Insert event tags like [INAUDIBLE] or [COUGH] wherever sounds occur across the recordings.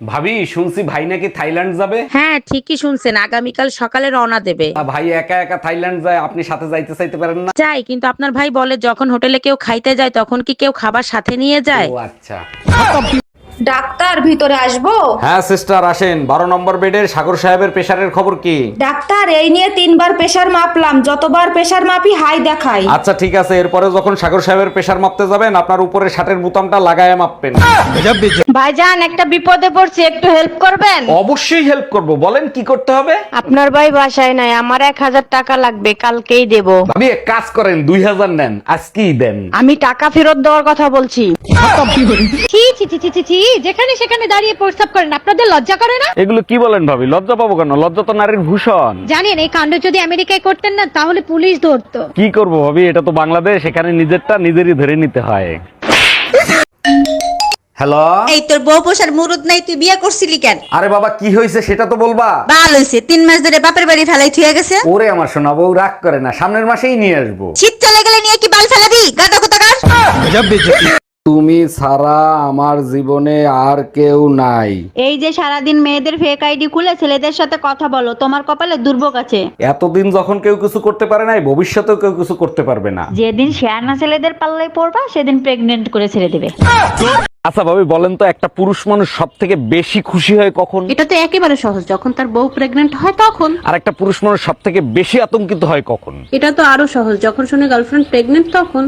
ভাবি শুনছি ভাই নাকি থাইল্যান্ড যাবে? হ্যাঁ ঠিকই শুনছেন। আগামীকাল সকালে রওনা দেবে। ভাই একা একা থাইল্যান্ড যায় আপনি সাথে যাইতে চাইতে পারেন না? যাই কিন্তু আপনার ভাই বলে যখন হোটেলে কেউ খাইতে যায় তখন কি কেউ খাবার সাথে নিয়ে যায়? ও আচ্ছা। ডাক্তার ভিতরে আসব? হ্যাঁ সিস্টার আসেন। বারো নম্বর বেডের সাগর সাহেবের প্রেশারের খবর কি? ডাক্তার এই নিয়ে তিনবার প্রেসার মাপলাম। যতবার প্রেসার মাপি হাই দেখাই। আচ্ছা ঠিক আছে। এরপরে যখন সাগর সাহেবের প্রেশার মাপতে যাবেন আপনার উপরে শার্টের বোতামটা লাগায় মাপবেন। ভাইজান একটা বিপদে পড়ছি একটু হেল্প করবেন? অবশ্যই হেল্প করব। বলেন কি করতে হবে? আপনার ভাই বাসায় নাই আমার এক হাজার টাকা লাগবে কালকেই দেব। ভাবি এক কাজ করেন দুই হাজার নেন আজকেই দেন। আমি টাকা ফেরত দেওয়ার কথা বলছি। ছি ছি ছি ছি ছি ছি। যেখানে সেখানে দাঁড়িয়ে প্রস্তাব করেন আপনাদের লজ্জা করে না? এগুলো কি বলেন ভাবি? লজ্জা পাবো কেন? লজ্জা তো নারীর ভূষণ। জানেন এই কাণ্ড যদি আমেরিকায় করতেন না তাহলে পুলিশ ধরতো। কি করব ভাবি? এটা তো বাংলাদেশ এখানে নিজেরটা নিজেরই ধরে নিতে হয়। হ্যালো? এই তোর বউ পোষার মুরুদ নাই তুই বিয়ে করছিলি কেন? আরে বাবা কি হয়েছে সেটা তো বলবা। বাল হইছে তিন মাস ধরে বাপের বাড়ি ফেলাই থুয়ে গেছে। ওরে আমার সোনা বউ রাগ করে না সামনের মাসেই নিয়ে আসব। শীত চলে গেলে নিয়ে কি বাল ফেলাবি? গাদা কোথাকার? তুমি ছাড়া আমার জীবনে আর কেউ নাই। এই যে সারাদিন মেয়েদের ফেক আইডি খুলে ছেলেদের সাথে কথা বলো তোমার কপালে দুর্ভোগ আছে। এতদিন যখন কেউ কিছু করতে পারে নাই ভবিষ্যতেও কেউ কিছু করতে পারবে না। যেদিন শেয়ানা ছেলেদের পাল্লায় পড়বা সেদিন প্রেগনেন্ট করে ছেড়ে দেবে। আচ্ছা ভাবি বলেন তো একটা পুরুষ মানুষ সব থেকে বেশি খুশি হয় কখন? এটা তো একেবারে সহজ যখন তার বউ প্রেগনেন্ট হয় তখন। আর একটা পুরুষ মানুষ সব থেকে বেশি আতঙ্কিত হয় কখন? এটা তো আরও সহজ যখন শুনে গার্লফ্রেন্ড প্রেগনেন্ট তখন।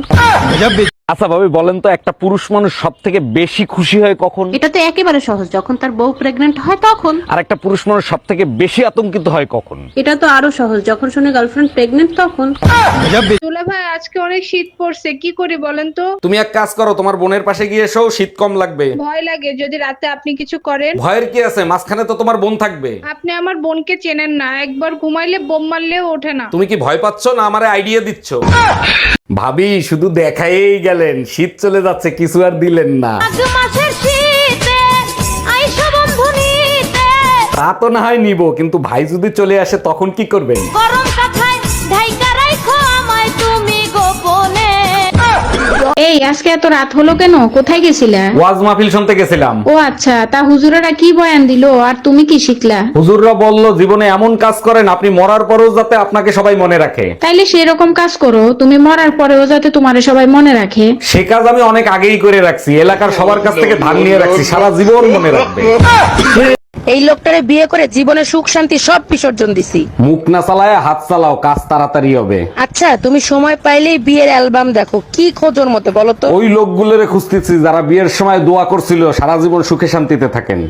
আচ্ছা ভাবি বলেন তো একটা পুরুষ মানুষ সব থেকে বেশি খুশি হয় কখন? এটা তো একেবারে সহজ যখন তার বউ প্রেগনেন্ট হয় তখন। আর একটা পুরুষ মানুষ সব থেকে বেশি আতঙ্কিত হয় কখন? এটা তো আরও সহজ যখন শুনে গার্লফ্রেন্ড প্রেগনেন্ট তখন। দুলা ভাই আজকে অনেক শীত পড়ছে কি করি বলেন তো? তুমি এক কাজ করো তোমার বোনের পাশে গিয়ে এসো শীত কম লাগবে। ভয় লাগে যদি রাতে আপনি কিছু করেন। ভয়ের কি আছে? মাঝখানে তো তোমার বোন থাকবে। আপনি আমার বোনকে চেনেন না একবার ঘুমাইলে বোম মারলেও ওঠে না। তুমি কি ভয় পাচ্ছ না আমারে আইডিয়া দিচ্ছ? ভাবি শুধু দেখাই গেলেন শীত চলে যাচ্ছে কিছু আর দিলেন না। তা তো না হয় নিব কিন্তু ভাই যদি চলে আসে তখন কি করবেন? এই আজকে এত রাত হলো কেন? কোথায় গেছিলা? ওয়াজ মাহফিল শুনতে গেছিলাম। ও আচ্ছা তা হুজুরেরা কি বয়ান দিলো? আর তুমি কি শিখলা? হুজুররা বলল জীবনে এমন কাজ করেন আপনি মরার পরেও যাতে আপনাকে সবাই মনে রাখে। তাইলে সেরকম কাজ করো তুমি মরার পরেও যাতে তোমারে সবাই মনে রাখে। সে কাজ আমি অনেক আগেই করে রাখছি এলাকার সবার কাছ থেকে ধান নিয়ে রাখছি সারা জীবন মনে রাখবে। [LAUGHS] এই লোকটারে বিয়ে করে জীবনে সুখ শান্তি সব বিসর্জন দিছি। মুখ না চালায় হাত চালাও কাজ তাড়াতাড়ি হবে। আচ্ছা তুমি সময় পাইলেই বিয়ের অ্যালবাম দেখো। কি খোঁজর মতে বলো তো? ওই লোকগুলোরে খুঁজতেছি যারা বিয়ের সময় দোয়া করছিল সারা জীবন সুখে শান্তিতে থাকেন।